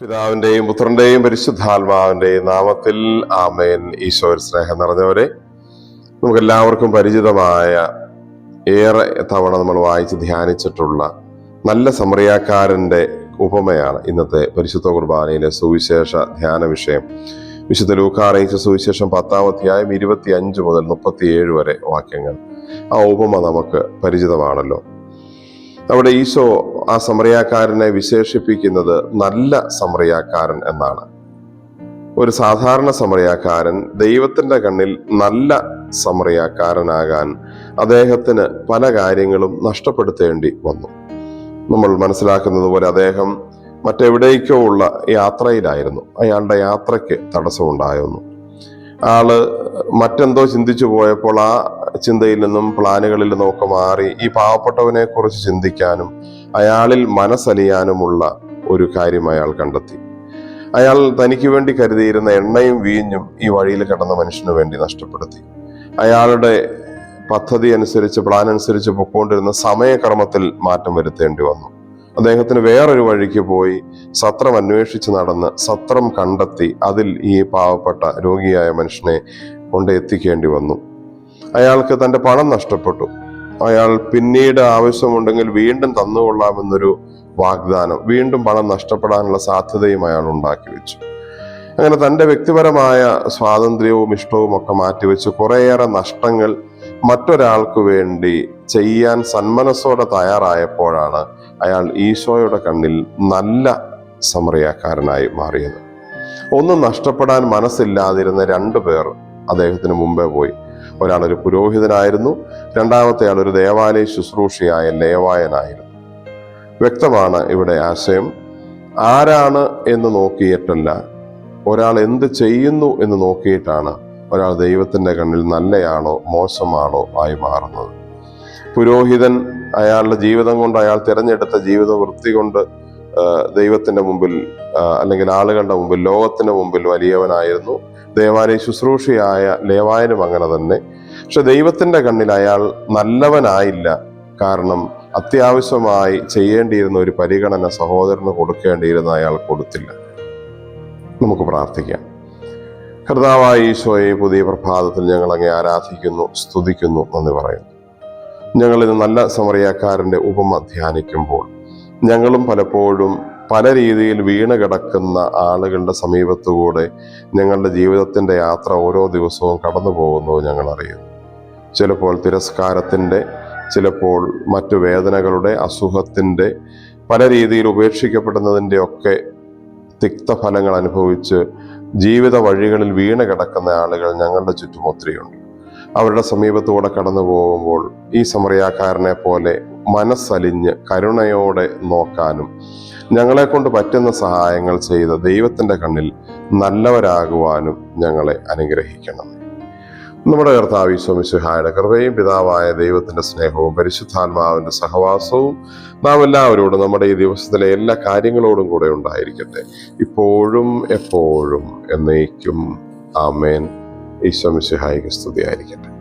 പിതാവിന്റെയും പുത്രന്റെയും പരിശുദ്ധാത്മാവിന്റെയും നാമത്തിൽ ആമേൻ. ഈശോ സ്നേഹം നിറഞ്ഞവരെ നമുക്ക് എല്ലാവർക്കും പരിചിതമായ ഏറെ തവണ നമ്മൾ വായിച്ച് ധ്യാനിച്ചിട്ടുള്ള നല്ല സമറിയാക്കാരന്റെ ഉപമയാണ് ഇന്നത്തെ പരിശുദ്ധ കുർബാനയിലെ സുവിശേഷ ധ്യാന വിഷയം. വിശുദ്ധ ലൂക്ക അറിയിച്ച സുവിശേഷം പത്താം അധ്യായം ഇരുപത്തി അഞ്ച് മുതൽ മുപ്പത്തിയേഴ് വരെ വാക്യങ്ങൾ. ആ ഉപമ നമുക്ക് പരിചിതമാണല്ലോ. അവിടെ ഈശോ ആ സമറിയാക്കാരനെ വിശേഷിപ്പിക്കുന്നത് നല്ല സമറിയാക്കാരൻ എന്നാണ്. ഒരു സാധാരണ സമറിയാക്കാരൻ ദൈവത്തിന്റെ കണ്ണിൽ നല്ല സമറിയാക്കാരനാകാൻ അദ്ദേഹത്തിന് പല കാര്യങ്ങളും നഷ്ടപ്പെടുത്തേണ്ടി വന്നു. നമ്മൾ മനസ്സിലാക്കുന്നത് പോലെ അദ്ദേഹം മറ്റെവിടേക്കോ ഉള്ള യാത്രയിലായിരുന്നു. അയാളുടെ യാത്രയ്ക്ക് തടസ്സമുണ്ടായിരുന്നു. ആൾ മറ്റെന്തോ ചിന്തിച്ചു പോയപ്പോൾ ആ ചിന്തയിൽ നിന്നും പ്ലാനുകളിൽ നിന്നും ഒക്കെ മാറി ഈ പാവപ്പെട്ടവനെ കുറിച്ച് ചിന്തിക്കാനും അയാളിൽ മനസ്സലിയാനുമുള്ള ഒരു കാര്യം അയാൾ കണ്ടെത്തി. അയാൾ തനിക്ക് വേണ്ടി കരുതിയിരുന്ന എണ്ണയും വീഞ്ഞും ഈ വഴിയിൽ കിടന്ന മനുഷ്യന് വേണ്ടി നഷ്ടപ്പെടുത്തി. അയാളുടെ പദ്ധതി അനുസരിച്ച് പ്ലാൻ അനുസരിച്ച് പൊക്കോണ്ടിരുന്ന സമയക്രമത്തിൽ മാറ്റം വരുത്തേണ്ടി വന്നു. അദ്ദേഹത്തിന് വേറൊരു വഴിക്ക് പോയി സത്രം അന്വേഷിച്ച് നടന്ന് സത്രം കണ്ടെത്തി അതിൽ ഈ പാവപ്പെട്ട രോഗിയായ മനുഷ്യനെ കൊണ്ട് എത്തിക്കേണ്ടി വന്നു. അയാൾക്ക് തന്റെ പണം നഷ്ടപ്പെട്ടു. അയാൾ പിന്നീട് ആവശ്യമുണ്ടെങ്കിൽ വീണ്ടും തന്നുകൊള്ളാമെന്നൊരു വാഗ്ദാനം വീണ്ടും പണം നഷ്ടപ്പെടാനുള്ള സാധ്യതയും അയാൾ ഉണ്ടാക്കി വെച്ചു. അങ്ങനെ തന്റെ വ്യക്തിപരമായ സ്വാതന്ത്ര്യവും ഇഷ്ടവും ഒക്കെ മാറ്റിവെച്ച് കുറേയേറെ നഷ്ടങ്ങൾ മറ്റൊരാൾക്ക് വേണ്ടി ചെയ്യാൻ സന്മനസ്സോടെ തയ്യാറായപ്പോഴാണ് അയാൾ ഈശോയുടെ കണ്ണിൽ നല്ല സമറിയാക്കാരനായി മാറിയത്. ഒന്നും നഷ്ടപ്പെടാൻ മനസ്സില്ലാതിരുന്ന രണ്ടു പേർ അദ്ദേഹത്തിന് മുമ്പേ പോയി. ഒരാൾ ഒരു പുരോഹിതനായിരുന്നു രണ്ടാമത്തെ ആൾ ഒരു ദേവാലയ ശുശ്രൂഷയായ ലേവായനായിരുന്നു. വ്യക്തമാണ് ഇവിടെ ആശയം. ആരാണ് എന്ന് നോക്കിയിട്ടല്ല. ഒരാൾ എന്ത് ചെയ്യുന്നു എന്ന് നോക്കിയിട്ടാണ് ഒരാൾ ദൈവത്തിന്റെ കണ്ണിൽ നല്ലയാളോ മോശമാണോ ആയി മാറുന്നത്. പുരോഹിതൻ അയാളുടെ ജീവിതം കൊണ്ട് അയാൾ തിരഞ്ഞെടുത്ത ജീവിത വൃത്തി കൊണ്ട് ദൈവത്തിന്റെ മുമ്പിൽ അല്ലെങ്കിൽ ആളുകളുടെ മുമ്പിൽ ലോകത്തിന്റെ മുമ്പിൽ വലിയവനായിരുന്നു. ദേവാലയ ശുശ്രൂഷയായ ലേവായനും അങ്ങനെ തന്നെ. പക്ഷെ ദൈവത്തിന്റെ കണ്ണിൽ അയാൾ നല്ലവനായില്ല. കാരണം അത്യാവശ്യമായി ചെയ്യേണ്ടിയിരുന്ന ഒരു പരിഗണന സഹോദരന് കൊടുക്കേണ്ടിയിരുന്ന അയാൾ കൊടുത്തില്ല. നമുക്ക് പ്രാർത്ഥിക്കാം. കർത്താവായ ഈശോയെ പുതിയ പ്രഭാതത്തിൽ ഞങ്ങൾ അങ്ങേ ആരാധിക്കുന്നു സ്തുതിക്കുന്നു നന്ദി പറയുന്നു. ഞങ്ങളിത് നല്ല സമറിയാക്കാരന്റെ ഉപമ ധ്യാനിക്കുമ്പോൾ ഞങ്ങളും പലപ്പോഴും പല രീതിയിൽ വീണ് കിടക്കുന്ന ആളുകളുടെ സമീപത്തുകൂടെ ഞങ്ങളുടെ ജീവിതത്തിന്റെ യാത്ര ഓരോ ദിവസവും കടന്നു പോകുന്നു ഞങ്ങൾ അറിയുന്നു. ചിലപ്പോൾ തിരസ്കാരത്തിന്റെ ചിലപ്പോൾ മറ്റു വേദനകളുടെ അസുഖത്തിന്റെ പല രീതിയിൽ ഉപേക്ഷിക്കപ്പെടുന്നതിന്റെ ഒക്കെ തിക്തഫലങ്ങൾ അനുഭവിച്ച് ജീവിത വഴികളിൽ വീണ് കിടക്കുന്ന ആളുകൾ ഞങ്ങളുടെ ചുറ്റും ഒത്തിരിയുണ്ട് അവരുടെ സമീപത്തൂടെ കടന്നു പോകുമ്പോൾ ഈ സമറിയാക്കാരനെ പോലെ മനസ്സലിഞ്ഞ് കരുണയോടെ നോക്കാനും ഞങ്ങളെ കൊണ്ട് പറ്റുന്ന സഹായങ്ങൾ ചെയ്ത് ദൈവത്തിന്റെ കണ്ണിൽ നല്ലവരാകുവാനും ഞങ്ങളെ അനുഗ്രഹിക്കണം. നമ്മുടെ കർത്താവ് ഈശോമിശിഹായുടെ കൃപയും പിതാവായ ദൈവത്തിന്റെ സ്നേഹവും പരിശുദ്ധാത്മാവിന്റെ സഹവാസവും നാം എല്ലാവരോടും നമ്മുടെ ഈ ദിവസത്തിലെ എല്ലാ കാര്യങ്ങളോടും കൂടെ ഉണ്ടായിരിക്കട്ടെ. ഇപ്പോഴും എപ്പോഴും എന്നേക്കും. ആമേൻ. ഈശോമിശിഹായിക്ക് സ്തുതിയായിരിക്കട്ടെ.